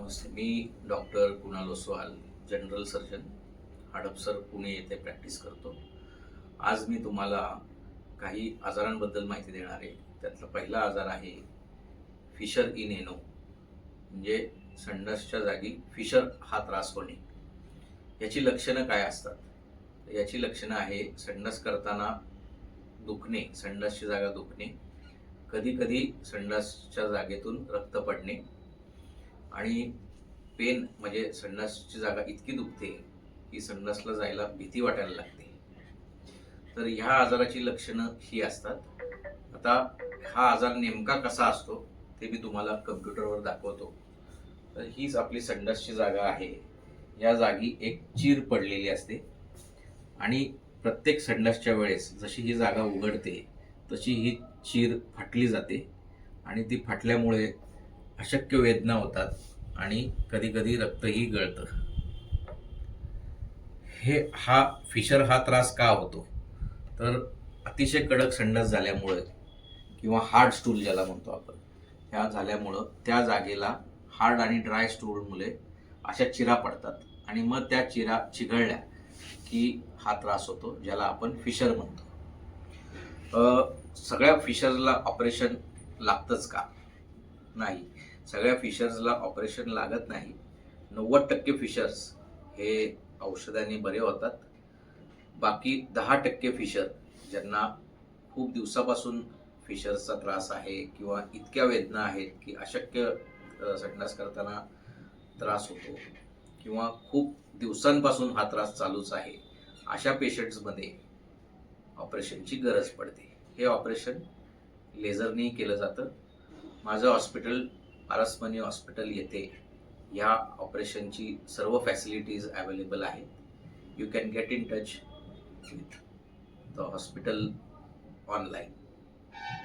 नमस्ते मी doctor Kunal Oswal general surgeon Hadapsar Pune येथे practice करतो. आज मी तुम्हाला काही आजारांबद्दल माहिती देणार आहे. त्यातला पहिला आजार आहे फिशर इन एनो म्हणजे संडासच्या जागी फिशर हा त्रास होणे. याची लक्षणं काय असतात? याची लक्षणं आहे संडास करताना दुखणे संडासची जागा दुखणे कधीकधी संडासच्या जागेतून रक्त पडणे आणि पेन म्हणजे संडासची जागा इतकी दुखते की संडासला जायला भीती वाटायला लागते. तर ह्या आजाराची लक्षणं ही असतात. आता हा आजार नेमका कसा असतो ते मी तुम्हाला कम्प्युटरवर दाखवतो. तर हीच आपली संडासची जागा आहे. या जागी एक चीर पडलेली असते. आणि प्रत्येक संडासच्या वेळेस जशी ही जागा उघडते तशी ही चीर फाटली जाते. आणि ती फाटल्यामुळे अशक्य वेदना होतात आणि कधीकधी रक्तही गळतं. हे हा फिशर हा त्रास का होतो? तर अतिशय कडक संडास झाल्यामुळे किंवा हार्ड स्टूल ज्याला म्हणतो आपण ह्या झाल्यामुळं त्या जागेला हार्ड आणि ड्राय स्टूलमुळे अशा चिरा पडतात आणि मग त्या चिरा चिघळल्या की हा त्रास होतो ज्याला आपण फिशर म्हणतो. सगळ्या फिशरला ऑपरेशन लागतंच का? नाही. सगळ्या फिशर्सला ऑपरेशन लागत नाही. नव्वद टक्के फिशर्स हे औषधाने बरे होतात. बाकी दहा टक्के फिशर ज्यांना खूप दिवसापासून फिशर्सचा त्रास आहे किंवा इतक्या वेदना आहेत की अशक्य संडास करताना त्रास होतो किंवा खूप दिवसांपासून हा त्रास चालूच आहे अशा पेशंट्समध्ये ऑपरेशनची गरज पडते. हे ऑपरेशन लेझरनी केलं जातं. माझं हॉस्पिटल पारसमनी हॉस्पिटल येथे ह्या ऑपरेशनची सर्व फॅसिलिटीज अवेलेबल आहेत. You can get in touch with the hospital online